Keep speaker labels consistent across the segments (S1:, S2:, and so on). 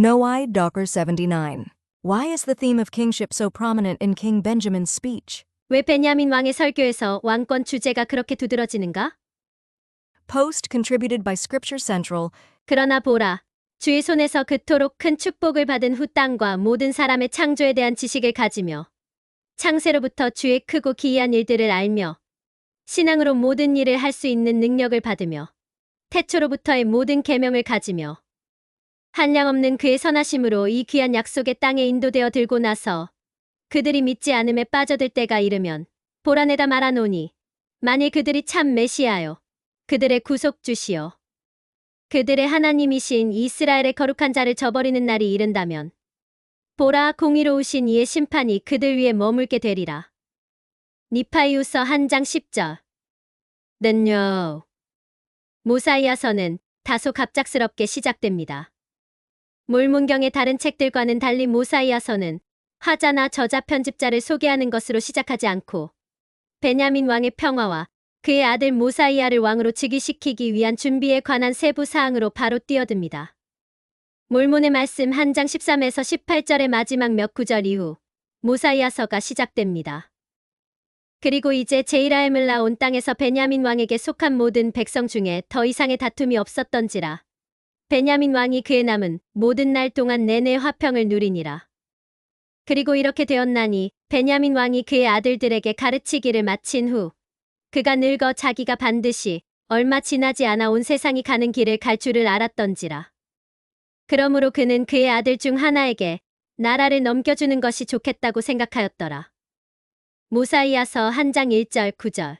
S1: Noai Docker 79. Why is the theme of kingship so prominent in King Benjamin's speech?
S2: 왜 베냐민 왕의 설교에서 왕권 주제가 그렇게 두드러지는가?
S1: Post contributed by Scripture Central.
S2: 그러나 보라. 주의 손에서 그토록 큰 축복을 받은 후 땅과 모든 사람의 창조에 대한 지식을 가지며 창세로부터 주의 크고 기이한 일들을 알며 신앙으로 모든 일을 할 수 있는 능력을 받으며 태초로부터의 모든 계명을 가지며 한량없는 그의 선하심으로 이 귀한 약속의 땅에 인도되어 들고 나서 그들이 믿지 않음에 빠져들 때가 이르면 보라내다 말하노니 만일 그들이 참 메시아요 그들의 구속주시여 그들의 하나님이신 이스라엘의 거룩한 자를 저버리는 날이 이른다면 보라 공의로우신 이의 심판이 그들 위에 머물게 되리라. 니파이우서 한 장 10절 Then no. 모사이아서는 다소 갑작스럽게 시작됩니다. 몰문경의 다른 책들과는 달리 모사이아서는 화자나 저자 편집자를 소개하는 것으로 시작하지 않고 베냐민 왕의 평화와 그의 아들 모사이아를 왕으로 즉위시키기 위한 준비에 관한 세부 사항으로 바로 뛰어듭니다. 몰몬의 말씀 한 장 13에서 18절의 마지막 몇 구절 이후 모사이아서가 시작됩니다. 그리고 이제 제이라임을 나온 땅에서 베냐민 왕에게 속한 모든 백성 중에 더 이상의 다툼이 없었던지라. 베냐민 왕이 그의 남은 모든 날 동안 내내 화평을 누리니라. 그리고 이렇게 되었나니 베냐민 왕이 그의 아들들에게 가르치기를 마친 후 그가 늙어 자기가 반드시 얼마 지나지 않아 온 세상이 가는 길을 갈 줄을 알았던지라. 그러므로 그는 그의 아들 중 하나에게 나라를 넘겨주는 것이 좋겠다고 생각하였더라. 모사이아서 한 장 1절 9절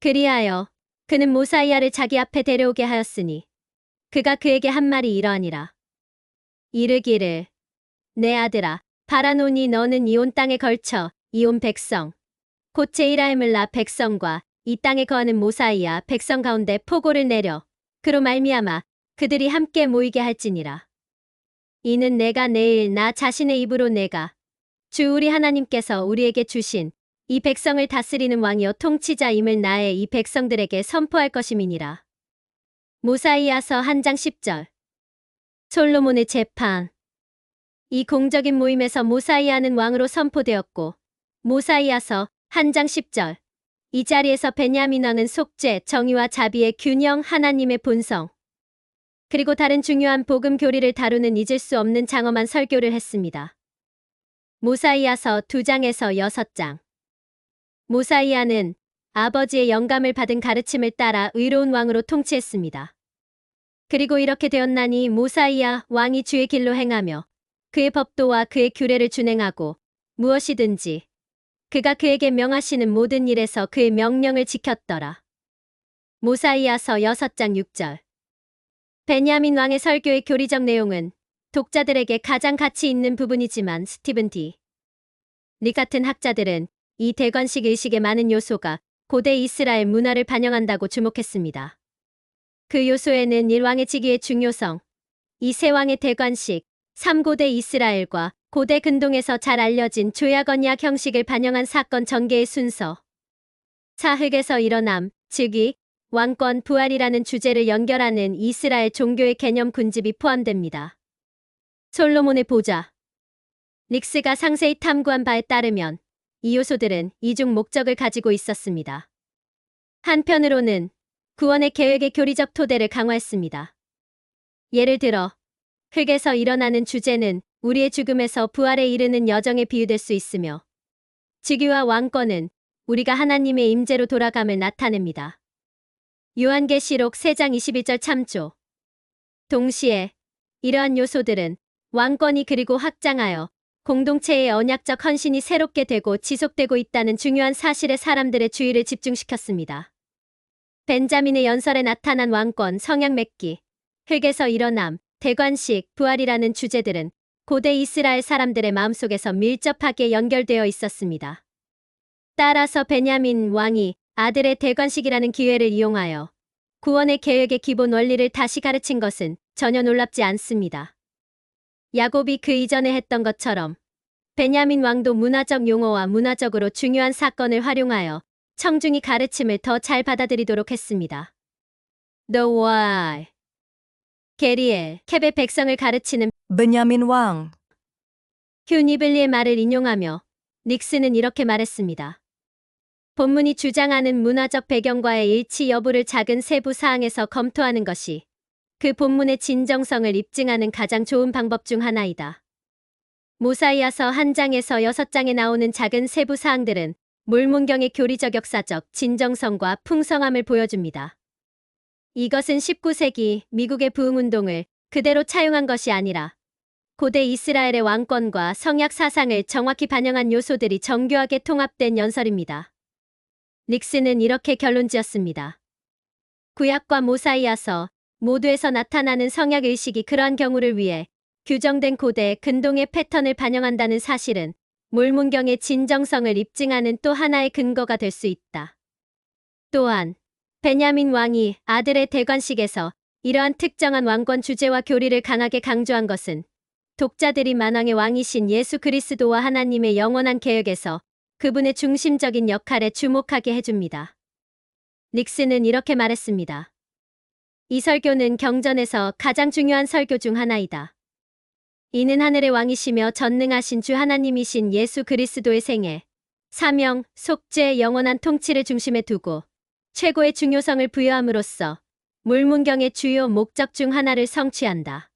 S2: 그리하여 그는 모사이아를 자기 앞에 데려오게 하였으니 그가 그에게 한 말이 이러하니라. 이르기를 내 아들아 바라노니 너는 이온 땅에 걸쳐 이온 백성 곧 제이라임을라 백성과 이 땅에 거하는 모사이아 백성 가운데 포고를 내려 그로 말미암아 그들이 함께 모이게 할지니라. 이는 내가 내일 나 자신의 입으로 내가 주 우리 하나님께서 우리에게 주신 이 백성을 다스리는 왕이여 통치자임을 나의 이 백성들에게 선포할 것임이니라. 모사이아서 한 장 10절. 솔로몬의 재판. 이 공적인 모임에서 모사이아는 왕으로 선포되었고 모사이아서 한 장 10절. 이 자리에서 베냐민 왕은 속죄, 정의와 자비의 균형 하나님의 본성. 그리고 다른 중요한 복음 교리를 다루는 잊을 수 없는 장엄한 설교를 했습니다. 모사이아서 2장에서 6장. 모사이아는 아버지의 영감을 받은 가르침을 따라 의로운 왕으로 통치했습니다. 그리고 이렇게 되었나니 모사이아 왕이 주의 길로 행하며 그의 법도와 그의 규례를 준행하고 무엇이든지 그가 그에게 명하시는 모든 일에서 그의 명령을 지켰더라. 모사이아서 6장 6절 베냐민 왕의 설교의 교리적 내용은 독자들에게 가장 가치 있는 부분이지만 스티븐 디. 리 같은 학자들은 이 대관식 의식의 많은 요소가 고대 이스라엘 문화를 반영한다고 주목했습니다. 그 요소에는 일왕의 직위의 중요성, 이 세왕의 대관식, 3고대 이스라엘과 고대 근동에서 잘 알려진 조약 언약 형식을 반영한 사건 전개의 순서, 사흑에서 일어남, 즉위, 왕권 부활이라는 주제를 연결하는 이스라엘 종교의 개념 군집이 포함됩니다. 솔로몬의 보좌 닉스가 상세히 탐구한 바에 따르면 이 요소들은 이중 목적을 가지고 있었습니다. 한편으로는 구원의 계획의 교리적 토대를 강화했습니다. 예를 들어 흙에서 일어나는 주제는 우리의 죽음에서 부활에 이르는 여정에 비유될 수 있으며 직위와 왕권은 우리가 하나님의 임재로 돌아감을 나타냅니다. 요한계시록 3장 21절 참조. 동시에 이러한 요소들은 왕권이 그리고 확장하여 공동체의 언약적 헌신이 새롭게 되고 지속되고 있다는 중요한 사실에 사람들의 주의를 집중시켰습니다. 벤자민의 연설에 나타난 왕권, 성향 맺기, 흙에서 일어남, 대관식, 부활이라는 주제들은 고대 이스라엘 사람들의 마음속에서 밀접하게 연결되어 있었습니다. 따라서 베냐민 왕이 아들의 대관식이라는 기회를 이용하여 구원의 계획의 기본 원리를 다시 가르친 것은 전혀 놀랍지 않습니다. 야곱이 그 이전에 했던 것처럼 베냐민 왕도 문화적 용어와 문화적으로 중요한 사건을 활용하여 청중이 가르침을 더 잘 받아들이도록 했습니다. The why 게리엘, 캡의 백성을 가르치는
S1: Benjamin Wang.
S2: 휴 니블리의 말을 인용하며 닉스는 이렇게 말했습니다. 본문이 주장하는 문화적 배경과의 일치 여부를 작은 세부 사항에서 검토하는 것이 그 본문의 진정성을 입증하는 가장 좋은 방법 중 하나이다. 모사이아서 한 장에서 여섯 장에 나오는 작은 세부 사항들은 물문경의 교리적 역사적 진정성과 풍성함을 보여줍니다. 이것은 19세기 미국의 부흥운동을 그대로 차용한 것이 아니라 고대 이스라엘의 왕권과 성약 사상을 정확히 반영한 요소들이 정교하게 통합된 연설입니다. 닉스는 이렇게 결론 지었습니다. 구약과 모사이아서 모두에서 나타나는 성약 의식이 그러한 경우를 위해 규정된 고대 근동의 패턴을 반영한다는 사실은 물문경의 진정성을 입증하는 또 하나의 근거가 될 수 있다. 또한 베냐민 왕이 아들의 대관식에서 이러한 특정한 왕권 주제와 교리를 강하게 강조한 것은 독자들이 만왕의 왕이신 예수 그리스도와 하나님의 영원한 계획에서 그분의 중심적인 역할에 주목하게 해줍니다. 닉스는 이렇게 말했습니다. 이 설교는 경전에서 가장 중요한 설교 중 하나이다. 이는 하늘의 왕이시며 전능하신 주 하나님이신 예수 그리스도의 생애, 사명, 속죄, 영원한 통치를 중심에 두고 최고의 중요성을 부여함으로써 물문경의 주요 목적 중 하나를 성취한다.